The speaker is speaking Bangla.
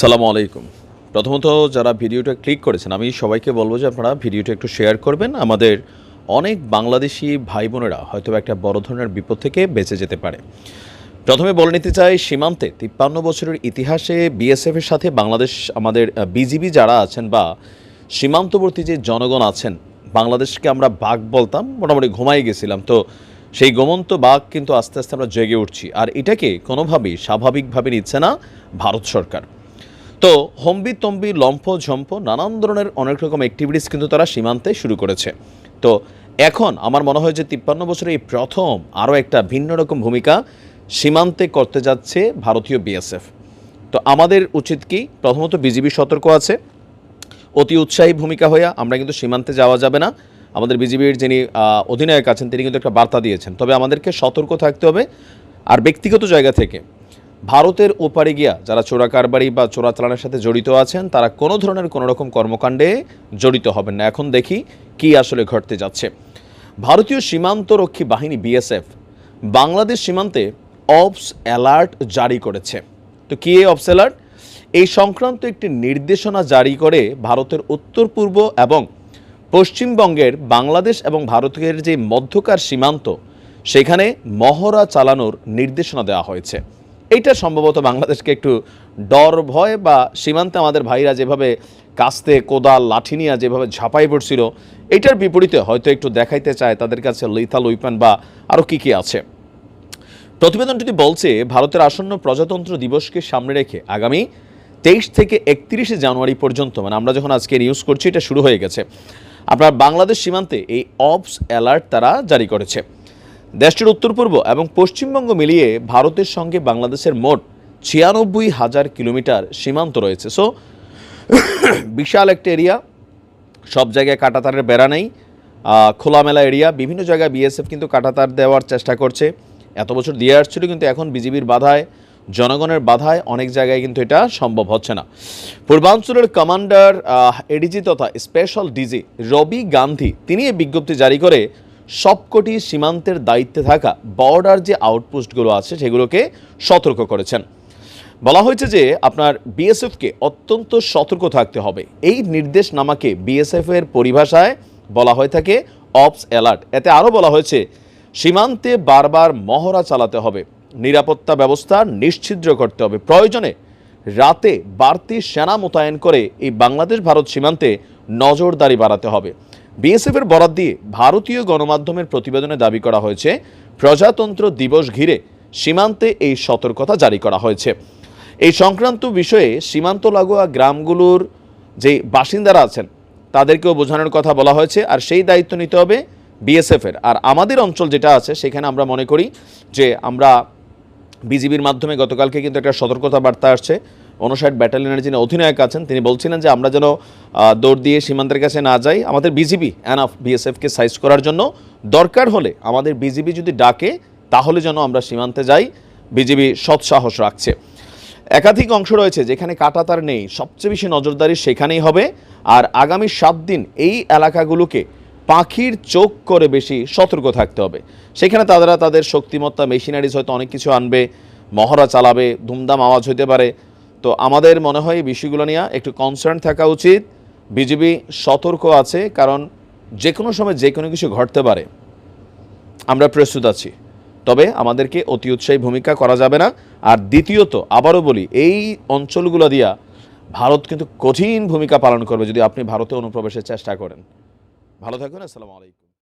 সালামু আলাইকুম। প্রথমত যারা ভিডিওটা ক্লিক করেছেন, আমি সবাইকে বলব যে আপনারা ভিডিওটা একটু শেয়ার করবেন। আমাদের অনেক বাংলাদেশি ভাই বোনেরা হয়তো একটা বড় ধরনের বিপদ থেকে বেঁচে যেতে পারে। প্রথমে বলে নিতে চাই, সীমান্তে তিপ্পান্ন বছরের ইতিহাসে বিএসএফ এর সাথে বাংলাদেশ, আমাদের বিজিবি যারা আছেন বা সীমান্তবর্তী যে জনগণ আছেন, বাংলাদেশকে আমরা বাঘ বলতাম, মোটামুটি ঘুমাই গেছিলাম। তো সেই গোমন্ত বাঘ কিন্তু আস্তে আস্তে আমরা জেগে উঠছি। আর এটাকে কোনোভাবেই স্বাভাবিকভাবে নিচ্ছে না ভারত সরকার। তো হম্বি তম্বি, লম্ফ ঝম্প নানান ধরনের অনেক রকম অ্যাক্টিভিটিস কিন্তু তারা সীমান্তে শুরু করেছে। তো এখন আমার মনে হয় যে তিপ্পান্ন বছরে এই প্রথম আরও একটা ভিন্ন রকম ভূমিকা সীমান্তে করতে যাচ্ছে ভারতীয় বিএসএফ তো আমাদের উচিত কি, প্রথমত বিজিবি সতর্ক আছে, অতি উৎসাহী ভূমিকা হইয়া আমরা কিন্তু সীমান্তে যাওয়া যাবে না। আমাদের বিজিবির যিনি অধিনায়ক আছেন, তিনি কিন্তু একটা বার্তা দিয়েছেন। তবে আমাদেরকে সতর্ক থাকতে হবে। আর ব্যক্তিগত জায়গা থেকে ভারতের ওপারে গিয়া যারা চোরা কারবারি বা চোরাচালানের সাথে জড়িত আছেন, তারা কোনো ধরনের কোনো রকম কর্মকাণ্ডে জড়িত হবেন না। এখন দেখি কি আসলে ঘটতে যাচ্ছে। ভারতীয় সীমান্তরক্ষী বাহিনী বিএসএফ বাংলাদেশ সীমান্তে অবস অ্যালার্ট জারি করেছে। তো কি এই অবস অ্যালার্ট? এই সংক্রান্ত একটি নির্দেশনা জারি করে ভারতের উত্তর, পূর্ব এবং পশ্চিমবঙ্গের বাংলাদেশ এবং ভারতের যে মধ্যকার সীমান্ত, সেখানে মহড়া চালানোর নির্দেশনা দেওয়া হয়েছে। এইটা সম্ভবত বাংলাদেশকে একটু ডর ভয় বা সীমান্তে আমাদের ভাইরা যেভাবে কাস্তে, কোদাল, লাঠি নিয়ে যেভাবে ঝাঁপাই পড়ছিল, এটার বিপরীতে হয়তো একটু দেখাইতে চায় তাদের কাছে লিথাল উইপান বা আরও কী কী আছে। প্রতিবেদনটি বলছে, ভারতের আসন্ন প্রজাতন্ত্র দিবসকে সামনে রেখে আগামী তেইশ থেকে একত্রিশে জানুয়ারি পর্যন্ত মানে আমরা যখন আজকে নিউজ করছি, এটা শুরু হয়ে গেছে। আপনার বাংলাদেশ সীমান্তে এই অবস অ্যালার্ট তারা জারি করেছে। দেশটির উত্তর পূর্ব এবং পশ্চিমবঙ্গ মিলিয়ে ভারতের সঙ্গে বাংলাদেশের মোট ছিয়ানব্বই হাজার কিলোমিটার সীমান্ত রয়েছে। সো বিশাল একটা এরিয়া সব জায়গায় কাটাতারের বেড়া নেই। খোলামেলা এরিয়া বিভিন্ন জায়গায় বিএসএফ কিন্তু কাটাতার দেওয়ার চেষ্টা করছে। এত বছর দিয়ে আসছিল, কিন্তু এখন বিজিবির বাধায়, জনগণের বাধায় অনেক জায়গায় কিন্তু এটা সম্ভব হচ্ছে না। পূর্বাঞ্চলের কমান্ডার এডিজি তথা স্পেশাল ডিজি রবি গান্ধী, তিনি এই বিজ্ঞপ্তি জারি করে সবকটি সীমান্তের দায়িত্বে থাকা বর্ডার যে আউটপোস্টগুলো আছে সেগুলোকে সতর্ক করেছেন। বলা হয়েছে যে আপনার বিএসএফকে অত্যন্ত সতর্ক থাকতে হবে। এই নির্দেশনামাকে বিএসএফ এর পরিভাষায় বলা হয়ে থাকে অপস অ্যালার্ট এতে আরও বলা হয়েছে, সীমান্তে বারবার মহড়া চালাতে হবে, নিরাপত্তা ব্যবস্থা নিশ্ছিদ্র করতে হবে। প্রয়োজনে রাতে বাড়তি সেনা মোতায়েন করে এই বাংলাদেশ ভারত সীমান্তে নজরদারি বাড়াতে হবে। বিএসএফ এর বরাদ দিয়ে ভারতীয় গণমাধ্যমের প্রতিবেদনে দাবি করা হয়েছে, প্রজাতন্ত্র দিবস ঘিরে সীমান্তে এই সতর্কতা জারি করা হয়েছে। এই সংক্রান্ত বিষয়ে সীমান্ত লাগোয়া গ্রামগুলোর যে বাসিন্দারা আছেন, তাদেরকেও বোঝানোর কথা বলা হয়েছে, আর সেই দায়িত্ব নিতে হবে বিএসএফ এর আর আমাদের অঞ্চল যেটা আছে, সেখানে আমরা মনে করি যে আমরা বিজিবির মাধ্যমে গতকালকে কিন্তু একটা সতর্কতা বার্তা আসছে। উনষাট ব্যাটালিয়নের যিনি অধিনায়ক আছেন, তিনি বলছিলেন যে আমরা যেন দৌড় দিয়ে সীমান্তের কাছে না যাই, আমাদের বিজিবি অ্যানাফ বিএসএফকে সাইজ করার জন্য দরকার হলে আমাদের বিজিবি যদি ডাকে, তাহলে যেন আমরা সীমান্তে যাই, বিজিবি সৎসাহস রাখছে। একাধিক অংশ রয়েছে যেখানে কাটাতার নেই, সবচেয়ে বেশি নজরদারি সেখানেই হবে, আর আগামী সাত দিন এই এলাকাগুলোকে পাখির চোখ করে বেশি সতর্ক থাকতে হবে। সেখানে তারা তাদের শক্তিমত্তা, মেশিনারিজ হয়তো অনেক কিছু আনবে, মহড়া চালাবে, ধুমধাম আওয়াজ হতে পারে তো আমাদের মনে হয় এই বিষয়গুলো নিয়ে একটু কনসার্ন থাকা উচিত। বিজিবি সতর্ক আছে, কারণ যে কোনো সময় যে কোনো কিছু ঘটতে পারে। আমরা প্রস্তুত আছি। তবে আমাদেরকে অতি উৎসাহী ভূমিকা করা যাবে না। আর দ্বিতীয়ত, আবারও বলি, এই অঞ্চলগুলো দিয়া ভারত কিন্তু কঠিন ভূমিকা পালন করবে যদি আপনি ভারতে অনুপ্রবেশের চেষ্টা করেন। ভালো থাকবেন আসসালামু আলাইকুম।